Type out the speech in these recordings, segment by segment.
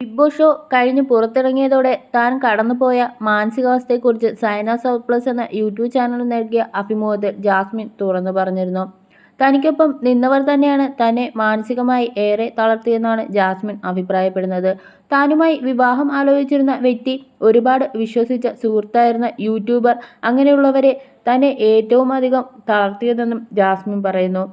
Big boss show കഴിഞ്ഞ് പുറത്തിറങ്ങിയതോടെ താൻ കടന്നുപോയ മാനസികാവസ്ഥയെക്കുറിച്ച് സൈന സൗത്ത് പ്ലസ് എന്ന യൂട്യൂബ് ചാനൽ നൽകിയ അഭിമുഖത്തിൽ ജാസ്മിൻ തുറന്നു പറഞ്ഞിരുന്നു. തനിക്കൊപ്പം നിന്നവർ തന്നെയാണ് തന്നെ മാനസികമായി ഏറെ തളർത്തിയെന്നാണ് ജാസ്മിൻ അഭിപ്രായപ്പെടുന്നത്. താനുമായി വിവാഹം ആലോചിച്ചിരുന്ന വ്യക്തി ഒരുപാട് വിശ്വസിച്ച സുഹൃത്തായിരുന്ന യൂട്യൂബർ അങ്ങനെയുള്ളവരെ തന്നെ ഏറ്റവും അധികം തളർത്തിയതെന്നും ജാസ്മിൻ പറയുന്നു.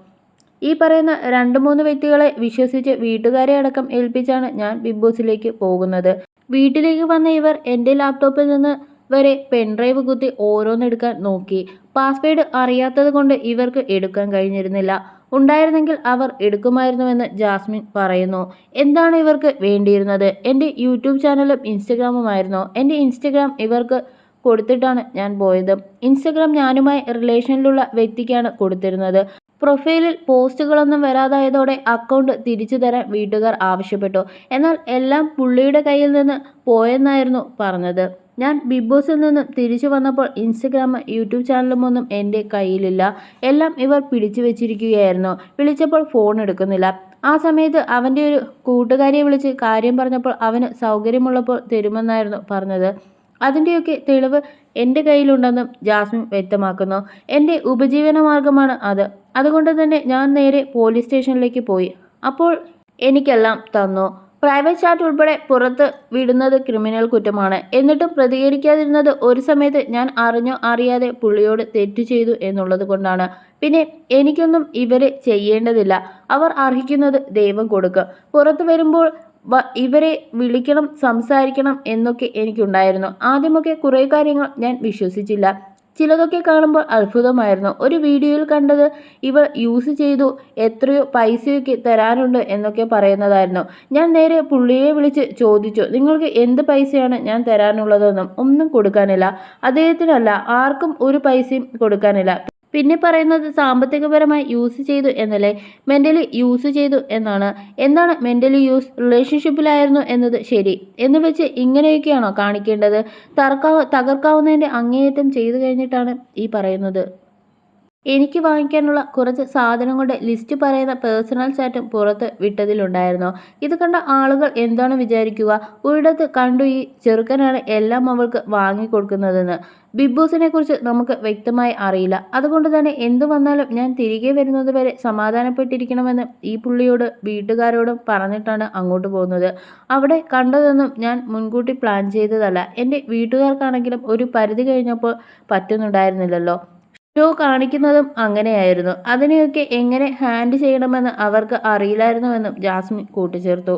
ഈ പറയുന്ന രണ്ട് മൂന്ന് വ്യക്തികളെ വിശ്വസിച്ച് വീട്ടുകാരെ അടക്കം ഏൽപ്പിച്ചാണ് ഞാൻ ബിഗ് ബോസിലേക്ക് പോകുന്നത്. വീട്ടിലേക്ക് വന്ന ഇവർ എന്റെ ലാപ്ടോപ്പിൽ നിന്ന് വരെ പെൻഡ്രൈവ് കുത്തി ഓരോന്നെടുക്കാൻ നോക്കി. പാസ്വേഡ് അറിയാത്തത് കൊണ്ട് ഇവർക്ക് എടുക്കാൻ കഴിഞ്ഞിരുന്നില്ല. ഉണ്ടായിരുന്നെങ്കിൽ അവർ എടുക്കുമായിരുന്നുവെന്ന് ജാസ്മിൻ പറയുന്നു. എന്താണ് ഇവർക്ക് വേണ്ടിയിരുന്നത്? എന്റെ യൂട്യൂബ് ചാനലും ഇൻസ്റ്റഗ്രാമുമായിരുന്നു എന്റെ ഇൻസ്റ്റഗ്രാം ഇവർക്ക് കൊടുത്തിട്ടാണ് ഞാൻ പോയത്. ഇൻസ്റ്റഗ്രാം ഞാനുമായി റിലേഷനിലുള്ള വ്യക്തിക്കാണ് കൊടുത്തിരുന്നത്. പ്രൊഫൈലിൽ പോസ്റ്റുകളൊന്നും വരാതായതോടെ അക്കൗണ്ട് തിരിച്ചു തരാൻ വീട്ടുകാർ ആവശ്യപ്പെട്ടു. എന്നാൽ എല്ലാം പുള്ളിയുടെ കയ്യിൽ നിന്ന് പോയെന്നായിരുന്നു പറഞ്ഞത്. ഞാൻ ബിഗ് ബോസിൽ നിന്നും തിരിച്ചു വന്നപ്പോൾ ഇൻസ്റ്റഗ്രാം യൂട്യൂബ് ചാനലും ഒന്നും എന്റെ കയ്യിലില്ല. എല്ലാം ഇവർ പിടിച്ചു വെച്ചിരിക്കുകയായിരുന്നു. വിളിച്ചപ്പോൾ ഫോൺ എടുക്കുന്നില്ല. ആ സമയത്ത് അവന്റെ ഒരു കൂട്ടുകാരിയെ വിളിച്ച് കാര്യം പറഞ്ഞപ്പോൾ അവന് സൗകര്യമുള്ളപ്പോൾ തരുമെന്നായിരുന്നു പറഞ്ഞത്. അതിന്റെയൊക്കെ തെളിവ് എന്റെ കയ്യിലുണ്ടെന്നും ജാസ്മിൻ വ്യക്തമാക്കുന്നു. എന്റെ ഉപജീവന മാർഗമാണ് അത്. അതുകൊണ്ട് തന്നെ ഞാൻ നേരെ പോലീസ് സ്റ്റേഷനിലേക്ക് പോയി. അപ്പോൾ എനിക്കെല്ലാം തന്നു. പ്രൈവറ്റ് ചാറ്റ് ഉൾപ്പെടെ പുറത്ത് വിടുന്നത് ക്രിമിനൽ കുറ്റമാണ്. എന്നിട്ടും പ്രതികരിക്കാതിരുന്നത് ഒരു സമയത്ത് ഞാൻ അറിഞ്ഞോ അറിയാതെ പുള്ളിയോട് തെറ്റു ചെയ്തു എന്നുള്ളത് കൊണ്ടാണ്. പിന്നെ എനിക്കൊന്നും ഇവരെ ചെയ്യേണ്ടതില്ല. അവർ അർഹിക്കുന്നത് ദൈവം കൊടുക്കുക പുറത്തു വരുമ്പോൾ ഇവരെ വിളിക്കണം സംസാരിക്കണം എന്നൊക്കെ എനിക്കുണ്ടായിരുന്നു. ആദ്യമൊക്കെ കുറേ കാര്യങ്ങൾ ഞാൻ വിശ്വസിച്ചില്ല. ചിലതൊക്കെ കാണുമ്പോൾ അത്ഭുതമായിരുന്നു. ഒരു വീഡിയോയിൽ കണ്ടത് ഇവ യൂസ് ചെയ്തു എത്രയോ പൈസയൊക്കെ തരാനുണ്ട് എന്നൊക്കെ പറയുന്നതായിരുന്നു. ഞാൻ നേരെ പുള്ളിയെ വിളിച്ച് ചോദിച്ചു നിങ്ങൾക്ക് എന്ത് പൈസയാണ് ഞാൻ തരാനുള്ളതെന്നും? ഒന്നും കൊടുക്കാനില്ല. അദ്ദേഹത്തിനല്ല ആർക്കും ഒരു പൈസയും കൊടുക്കാനില്ല. പിന്നെ പറയുന്നത് സാമ്പത്തികപരമായി യൂസ് ചെയ്തു എന്നല്ലേ? മെന്റലി യൂസ് ചെയ്തു എന്നാണ്. എന്താണ് മെന്റലി യൂസ് റിലേഷൻഷിപ്പിലായിരുന്നു എന്നത് ശരി. എന്ന് വെച്ച് ഇങ്ങനെയൊക്കെയാണോ കാണിക്കേണ്ടത്? തർക്കാവ് തകർക്കാവുന്നതിന്റെ അങ്ങേയറ്റം ചെയ്തു കഴിഞ്ഞിട്ടാണ് ഈ പറയുന്നത്. എനിക്ക് വാങ്ങിക്കാനുള്ള കുറച്ച് സാധനങ്ങളുടെ ലിസ്റ്റ് പറയുന്ന പേഴ്സണൽ ചാറ്റും പുറത്ത് വിട്ടതിലുണ്ടായിരുന്നു. ഇത് കണ്ട ആളുകൾ എന്താണ് വിചാരിക്കുക? ഒരിടത്ത് കണ്ടു ഈ ചെറുക്കനാണ് എല്ലാം അവൾക്ക് വാങ്ങിക്കൊടുക്കുന്നതെന്ന് ബിഗ് ബോസിനെ കുറിച്ച് നമുക്ക് വ്യക്തമായി അറിയില്ല. അതുകൊണ്ട് തന്നെ എന്തു വന്നാലും ഞാൻ തിരികെ വരുന്നത് വരെ സമാധാനപ്പെട്ടിരിക്കണമെന്ന് ഈ പുള്ളിയോട് വീട്ടുകാരോടും പറഞ്ഞിട്ടാണ് അങ്ങോട്ട് പോകുന്നത്. അവിടെ കണ്ടതൊന്നും ഞാൻ മുൻകൂട്ടി പ്ലാൻ ചെയ്തതല്ല. എന്റെ വീട്ടുകാർക്കാണെങ്കിലും ഒരു പരിധി കഴിഞ്ഞപ്പോൾ പറ്റുന്നുണ്ടായിരുന്നില്ലല്ലോ. ഷോ കാണിക്കുന്നതും അങ്ങനെയായിരുന്നു. അതിനെയൊക്കെ എങ്ങനെ ഹാൻഡ് ചെയ്യണമെന്ന് അവർക്ക് അറിയില്ലായിരുന്നുവെന്നും ജാസ്മിൻ കൂട്ടിച്ചേർത്തു.